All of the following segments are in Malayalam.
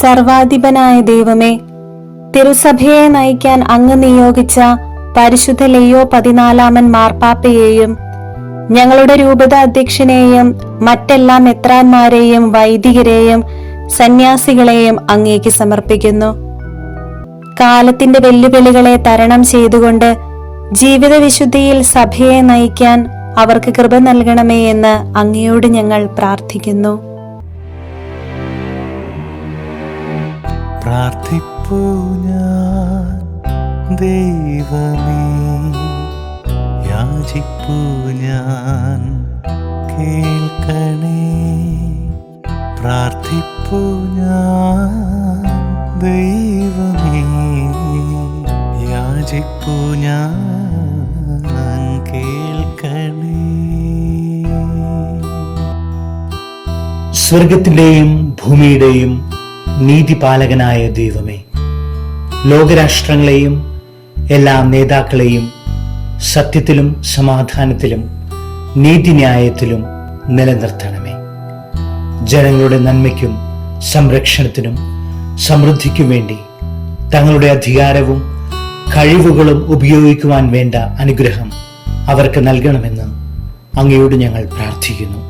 സർവാധിപനായ ദൈവമേ തിരുസഭയെ നയിക്കാൻ അങ്ങ് നിയോഗിച്ച പരിശുദ്ധ ലെയോ പതിനാലാമൻ മാർപ്പാപ്പയെയും ഞങ്ങളുടെ രൂപത അധ്യക്ഷനെയും മറ്റെല്ലാ മെത്രാന്മാരെയും വൈദികരെയും സന്യാസികളെയും അങ്ങേക്ക് സമർപ്പിക്കുന്നു. കാലത്തിന്റെ വെല്ലുവിളികളെ തരണം ചെയ്തുകൊണ്ട് ജീവിത വിശുദ്ധിയിൽ സഭയെ നയിക്കാൻ അവർക്ക് കൃപ നൽകണമേ എന്ന് അങ്ങയോട് ഞങ്ങൾ പ്രാർത്ഥിക്കുന്നു. പ്രാർത്ഥിപ്പൂ ഞാൻ. ദൈവമേ യാചിപ്പൂ ഞാൻ. കേൾക്കണേ. പ്രാർത്ഥിപ്പൂ ഞാൻ. ദൈവമേ യാചിപ്പൂ ഞാൻ. കേൾക്കണേ. സ്വർഗത്തിന്റെയും ഭൂമിയുടെയും നീതിപാലകനായ ദൈവമേ ലോകരാഷ്ട്രങ്ങളെയും എല്ലാ നേതാക്കളെയും സത്യത്തിലും സമാധാനത്തിലും നീതിന്യായത്തിലും നിലനിർത്തണമേ. ജനങ്ങളുടെ നന്മയ്ക്കും സംരക്ഷണത്തിനും സമൃദ്ധിക്കും വേണ്ടി തങ്ങളുടെ അധികാരവും കഴിവുകളും ഉപയോഗിക്കുവാൻ വേണ്ട അനുഗ്രഹം അവർക്ക് നൽകണമെന്ന് അങ്ങയോട് ഞങ്ങൾ പ്രാർത്ഥിക്കുന്നു.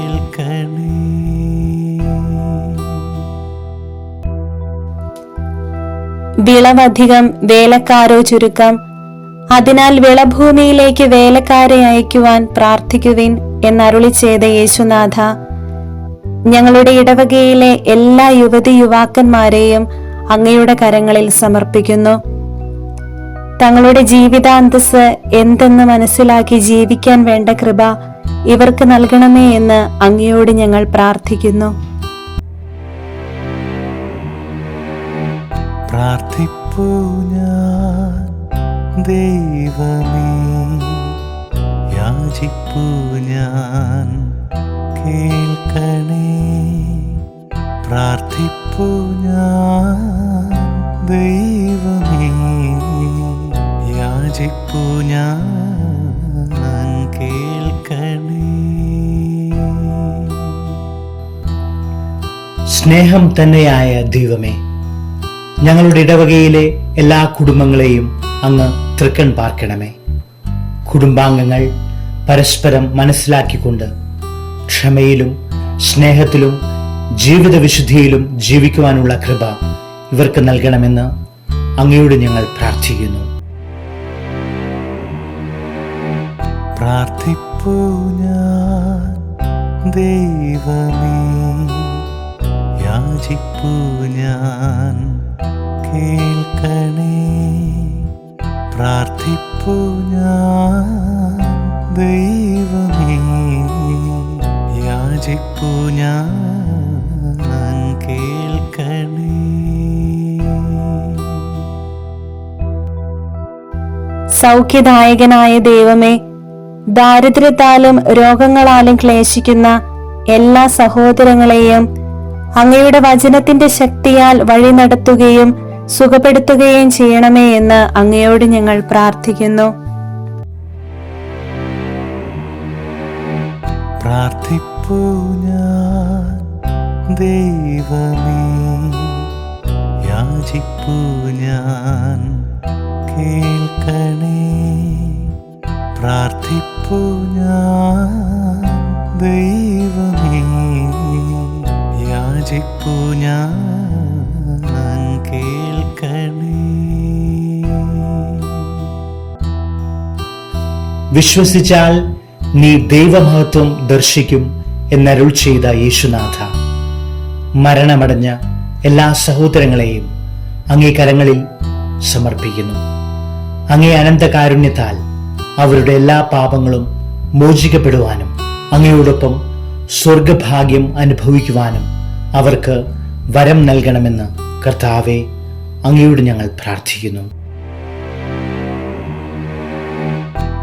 വിളവധികം വേലക്കാരോ ചുരുക്കം. അതിനാൽ വിളഭൂമിയിലേക്ക് വേലക്കാരെ അയക്കുവാൻ പ്രാർത്ഥിക്കുവിൻ എന്നരുളി ചെയ്ത യേശുനാഥ. ഞങ്ങളുടെ ഇടവകയിലെ എല്ലാ യുവതി യുവാക്കന്മാരെയും അങ്ങയുടെ കരങ്ങളിൽ സമർപ്പിക്കുന്നു. തങ്ങളുടെ ജീവിതാന്തസ് എന്തെന്ന് മനസ്സിലാക്കി ജീവിക്കാൻ വേണ്ട കൃപ ഇവർക്ക് നൽകണമേ എന്ന് അങ്ങയോട് ഞങ്ങൾ പ്രാർത്ഥിക്കുന്നു. പ്രാർത്ഥിപ്പൂ ഞാൻ. ദൈവമേ യാചിപ്പൂ ഞാൻ. കേൾക്കണേ. പ്രാർത്ഥിപ്പൂ ഞാൻ. ദൈവമേ യാചിപ്പൂ ഞാൻ. കേൾക്കണേ. സ്നേഹം തന്നെയായ ദൈവമേ ഞങ്ങളുടെ ഇടവകയിലെ എല്ലാ കുടുംബങ്ങളെയും അങ്ങ് തൃക്കൺ പാർക്കണമേ. കുടുംബാംഗങ്ങൾ പരസ്പരം മനസ്സിലാക്കിക്കൊണ്ട് ക്ഷമയിലും സ്നേഹത്തിലും ജീവിത വിശുദ്ധിയിലും ജീവിക്കുവാനുള്ള കൃപ ഇവർക്ക് നൽകണമെന്ന് അങ്ങയോട് ഞങ്ങൾ പ്രാർത്ഥിക്കുന്നു. ഞാൻ ദൈവമേ യാചിപ്പൂ ഞാൻ. കേൾക്കണേ. പ്രാർത്ഥിപ്പു ഞാൻ ദൈവമേ. യാചിപ്പു ഞാൻ കേൾക്കണേ. സൗഖ്യദായകനായ ദൈവമേ ദാരിദ്ര്യത്താലും രോഗങ്ങളാലും ക്ലേശിക്കുന്ന എല്ലാ സഹോദരങ്ങളെയും അങ്ങയുടെ വചനത്തിന്റെ ശക്തിയാൽ വഴി നടത്തുകയും സുഖപ്പെടുത്തുകയും ചെയ്യണമേ എന്ന് അങ്ങയോട് ഞങ്ങൾ പ്രാർത്ഥിക്കുന്നു. പ്രാർത്ഥിപ്പൂ കേൾക്കണേ. പ്രാർത്ഥിപ്പൂ ഞാൻ ദൈവമേ വിശ്വസിച്ചാൽ നീ ദൈവമഹത്വം ദർശിക്കും എന്നരുൾ ചെയ്ത യേശുനാഥ. മരണമടഞ്ഞ എല്ലാ സഹോദരങ്ങളെയും അങ്ങേ കരങ്ങളിൽ സമർപ്പിക്കുന്നു. അങ്ങേ അനന്തകാരുണ്യത്താൽ അവരുടെ എല്ലാ പാപങ്ങളും മോചിക്കപ്പെടുവാനും അങ്ങയോടൊപ്പം സ്വർഗഭാഗ്യം അനുഭവിക്കുവാനും അവർക്ക് വരം നൽകണമെന്ന് കർത്താവെ അങ്ങയോട് ഞങ്ങൾ പ്രാർത്ഥിക്കുന്നു.